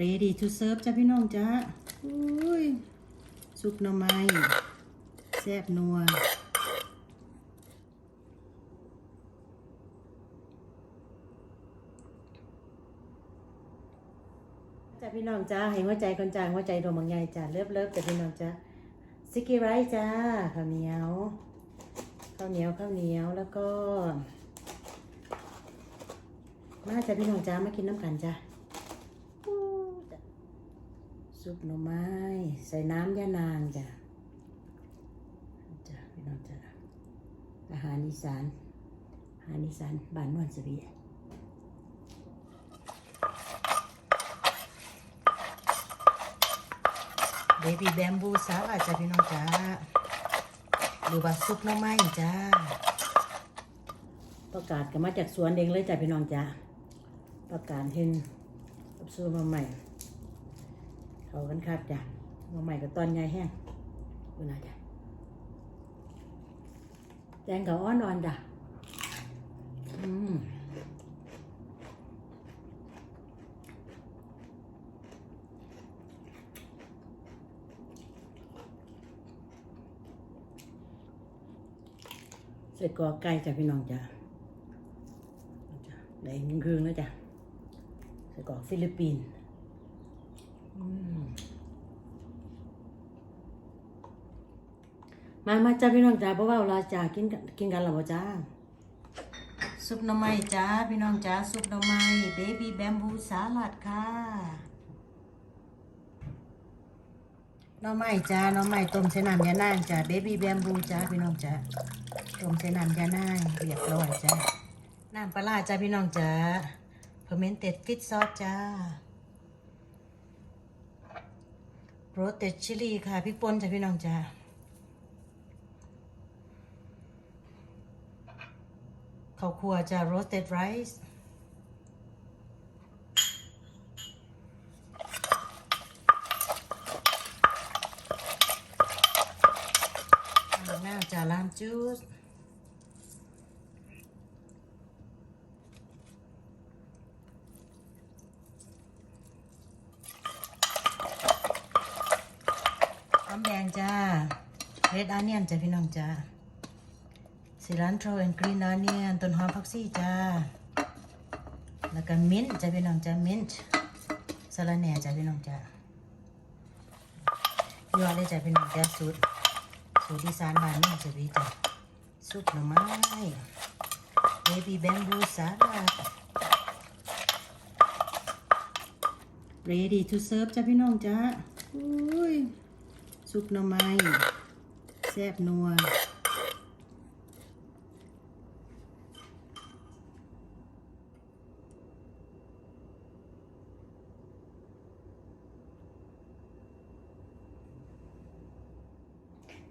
ready to serve จ้ะพี่น้องจ้าอุ้ยซุปหน่อไม้แซ่บนัวจ้าพี่น้องจ้าให้หัวใจคนจ้าหัวใจดวงบางใหญ่จ้าเลิฟเลิฟจ้าพี่น้องจ้าซิกกี้ไรจ้าข้าวเหนียวข้าวเหนียวข้าวเหนียวแล้วก็มาจ้าพี่น้องจ้ามากินน้ำกันจ้า ซุปหน่อไม้ ใส่น้ำยานางจ้าจ้าพี่น้องจ้าอาหารอีสานอาหารอีสานบ้านนวลสวีเบบี้แบมบูสาลาจ้ะพี่น้องจ้าหรือว่าซุปหน้ำไม้จ้าประกาศกันมาจากสวนเองเลยจ้ะพี่น้องจ้าประกาศเห็นกับซุปหน้ำไม้ เขากันครับจ้ะหน้ำไม้กับตอนใหญ่แห้งเวลาจ้ะแจงกับอ้อนอ่อนจ้ะอืมใส่กรอกไก่จ้ะพี่น้องจ้ะได้หนึ่งครื่งแล้วจ้ะใส่กรอฟิลิปปินส์ มมามาจ้าพี่น้องจ้าเพราะว่าเราจะกินกันกินกันหรอบ่จ้าซุปหน่อไม้จ้าพี่น้องจ้าซุปหน่อไม้เบบี้แบมบูสาลัดค่ะหน่อไม้จ้าหน่อไม้ต้มใส่น้ำยานางจ้าเบบี้แบมบูจ้าพี่น้องจ้าต้มใส่น้ำยานางเรียบร้อยจ้ะน้ำปลาร้าจ้าพี่น้องจ้าเพอร์เมนเต็ดฟิตซอสจ้า โรสเต็ดชิลีค่ะพริกป่นจ้าพี่น้องจ้าข้าวคั่วจ้าโรสเต็ดไรซ์มะนาจ้าลามจูส หอมแดงจ้า red onion จ้ะพี่น้องจ้า cilantro and green onion ต้นหอมผักชีจ้า แล้วก็มิ้นท์จ้ะพี่น้องจ้า mint สะระแหน่จ้ะพี่น้องจ้ายั่วเลยจ้ะพี่น้องจ้าสูตรสูตรอีสานบ้านนี่จะพี่จ้ะซุปหน่อไม้ baby bamboo salad ready to serve จ้ะพี่น้องจ้าอุ้ยซุปหน่อไม้ ซ่บนัว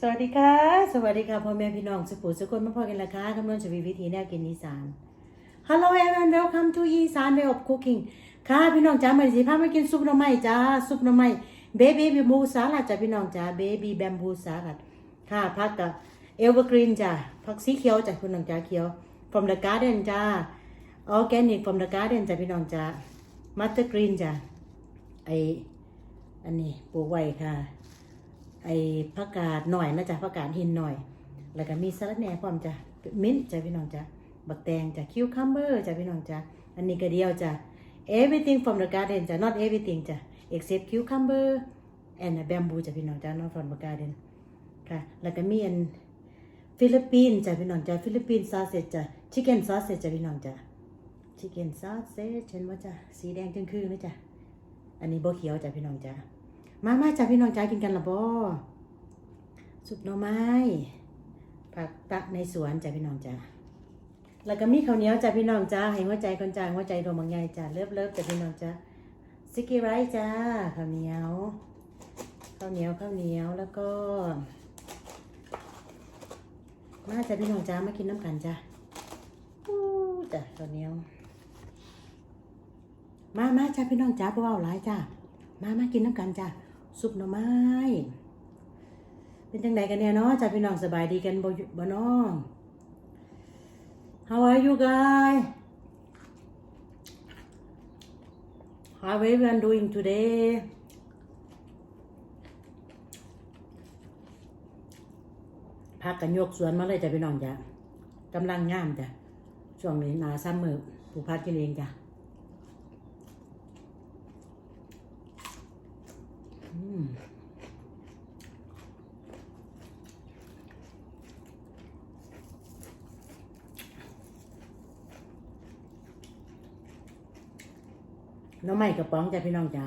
สวัสดีค่ะ สวัสดีค่ะพ่อแม่พี่น้องสุขุสุคนมาพอกันละค่ะคำนวณจะมีวิธีแนวกินอีสาน Hello everyone welcome to อีสาน way of cooking ค่ะ พี่น้องจ้ามาสิพามากินซุปหน่อไม้จ้าซุปหน่อไม้เบบี้แบมบูสาลัดจ้าพี่น้องจ้าเบบี้แบมบูสาลัด ค่ะผักกับเอเวอร์กรีนจ้าผักสีเขียวจ้าพี่น้องจ้าเขียว from the garden จ้า organic from the garden จ้าพี่น้องจ้ามัตเตอร์กรีนจ้าไออันนี้ปลูกไว้ค่ะ ไอผักกาดหน่อยนะจ๊ะผักกาดหินหน่อย แล้วก็มีสลัดแหน่พร้อมจ้ะมิ้นจ้ะพี่น้องจ้ะบักแตงจ้ะคิวคัมเบอร์จ้ะพี่น้องจ้ะอันนี้ก็เดียวจ้ะ everything from the garden จ้ะ not everything จ้ะ except cucumber and bamboo จ้ะพี่น้องจ้ะ not from the garden ค่ะ แล้วก็มีอันฟิลิปปินส์จ้ะพี่น้องจ้ะฟิลิปปินส์ซอสเสร็จจ้ะ chicken sausage จ้ะพี่น้องจ้ะ chicken sausage เห็นว่าจ้ะสีแดงจึงคือนะจ้ะอันนี้โบเขียวจ้ะพี่น้องจ้ะมามาจ้ะพี่น้องจ้ากินกันละบ่สุปหน่อไม้ ผักตักในสวนจ้ะพี่น้องจ้าแล้วก็มีข้าวเหนียวจ้ะพี่น้องจ้าให้หัวใจคนจ้าหัวใจดวงบางใหญ่จ้าเลิฟเลิฟจ้ะพี่น้องจ้าซิกกี้ไรจ้าข้าวเหนียวข้าวเหนียวข้าวเหนียวแล้วก็ มาจ้ะพี่น้องจ้ามากินน้ำกันจ้าอู้จ้ะข้าวเนี้ยมามาจ้าพี่น้องจ้าบ่เว้าหลายจ้ามามากินน้ำกันจ้าซุปหน่อไม้ เป็นจังไดกันเนี่ยเนาะจ้าพี่น้องสบายดีกันบ่อยู่บ่เนาะ How are you guys How everyone doing today พักกันยกสวนมาเลยจ้ะพี่น้องจ้ะกำลังงามจ้ะช่วงนี้นาซ้ำมือปลูกพักกินเองจ้ะน้องใหม่กระป๋องจ้ะพี่น้องจ้ะ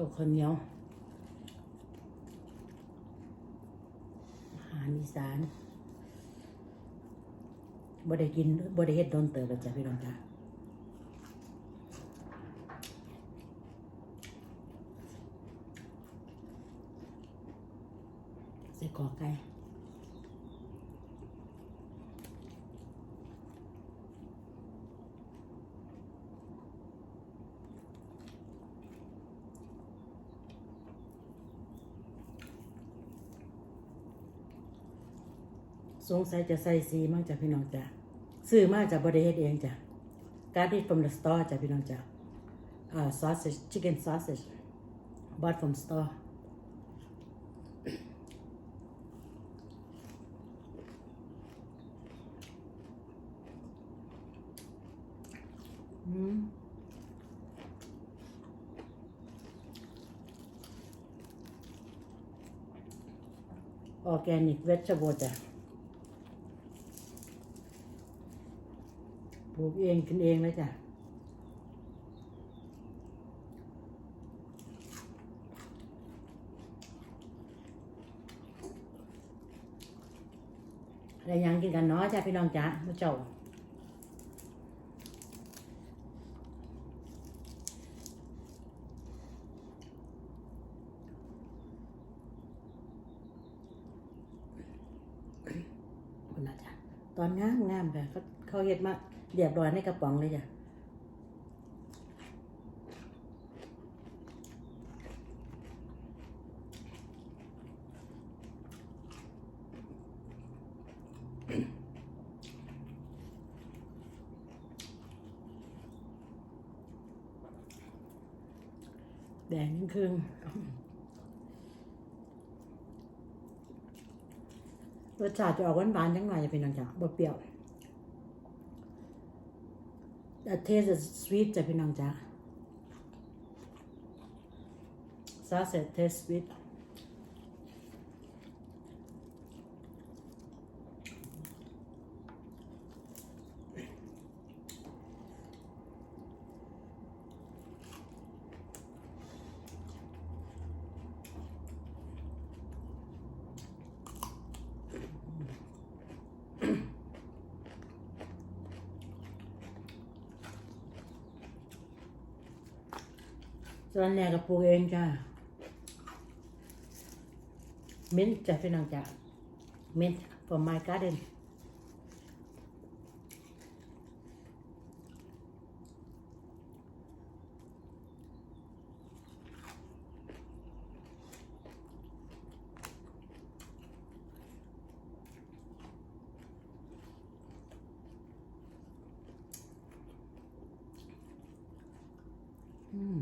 ก็ข้าวเหนียว อาหารอีสานบ่ได้กินบ่ได้เฮ็ดโดนเติบแล้วจ้ะพี่น้องจ้ะใส่กอไก่ สงสัยจะใส่สีมางจากพี่น้องจ้ะซื้อมาจากบริเฮดเองจ้ะการ์ดฟอร์มเดอะสตอร์จ้ะพี่น้องจ้ะอ่าซอสเซจชิคเก้นซอสเซจบอทฟอร์มสตอร์อืมออร์แกนิกเวชเบลจ้ะ ปลูกเองกินเองเลยจ้ะอะไรยังกินกันเนาะจ้ะพี่น้องจ้ะมื้อเจ้าคุณนะจ๊ะตอนงามงามค่ะเขาเขาเฮ็ดมา เรียบร้อยในกระป๋องเลยจ้ะแดงครึ่งรสชาติจะออกหวานๆจังหน่อยจะเป็นน้องจ้ะบ่เปรี้ยว เทสสวีทจ้ะพี่น้องจ้ะซอสเทสสวีท นแหน่กับปลูกเองจ้าเม้นจ้ะพี่น้องจ้ะมิ้น from my garden อืม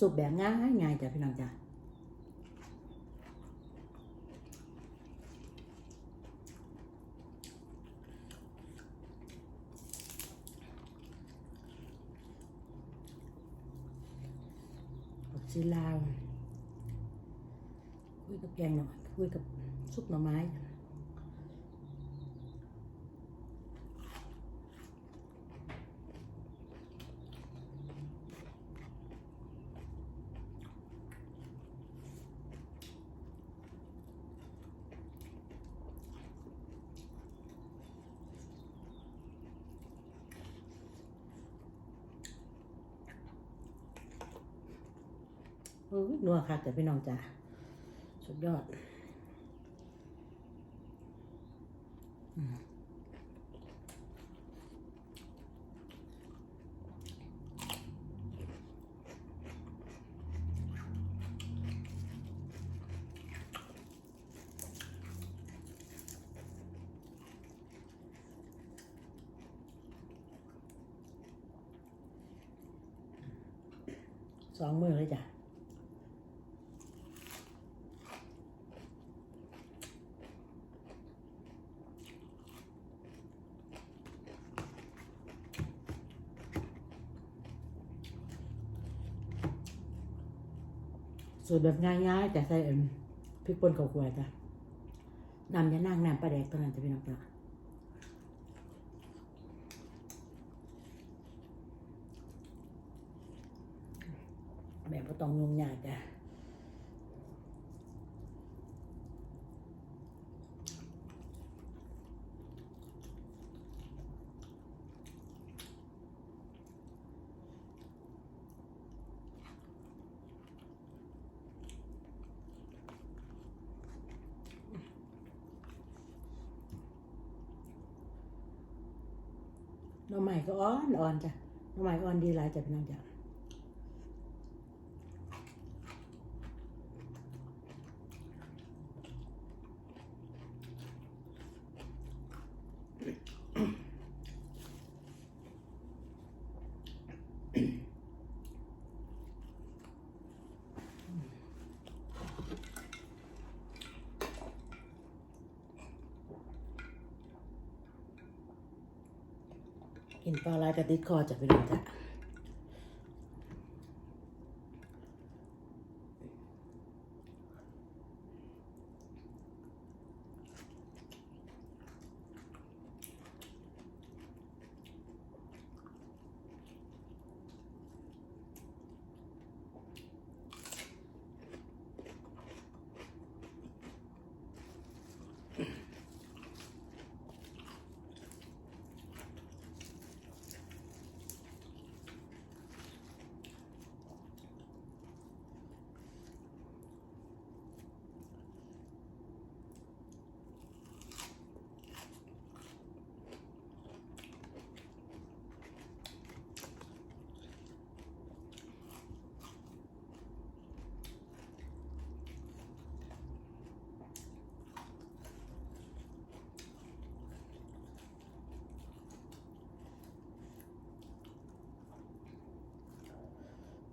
สุกแบบง่ายง่ายจ้ะพี่น้องจ้ะผักชีลาวคุยกับแกงหน่อยคุยกับซุปหน่อไม้ นัวค่ะแต่พี่น้องจ้ะสุดยอดสองมือเลยจ้ะ สูตรแบบง่ายๆ แต่ใส่พริกป่นข้าวคั่วจ้ะน้ำยานั่งน้ำปลาแดกตอนนั้นจะเป็น้องแบบบ่ต้องยุ่งยากจ้ะ หน้ำใหม่ก็อ่อนอ่อนจ้ะหน้ำใหม่อ่อนดีหลายจ้ะพี่น้องจ้ะ กินปลาลายกระติดคอจะไปดูจ้ะ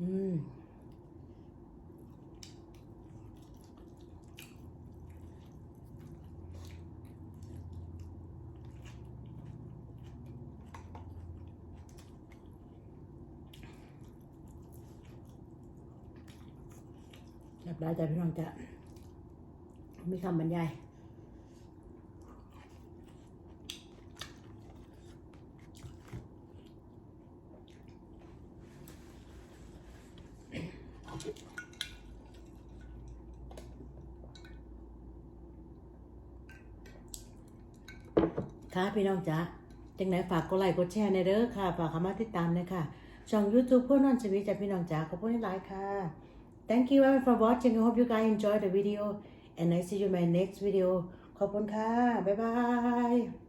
อืมเรียบร้อยจ้ะพี่น้องจะมีคำบรรยาย ค่ะพี่น้องจ๊ะจังไหนฝากกดไลค์กดแชร์ในเด้อค่ะ ฝากเข้ามาติดตามนะค่ะ ช่อง YouTube เพื่อนนอนชีวิตจากพี่น้องจ๊ะขอบคุณหลายค่ะ Thank you everyone for watching I hope you guys enjoy the video and I see you in my next video ขอบคุณค่ะ บ๊ายบาย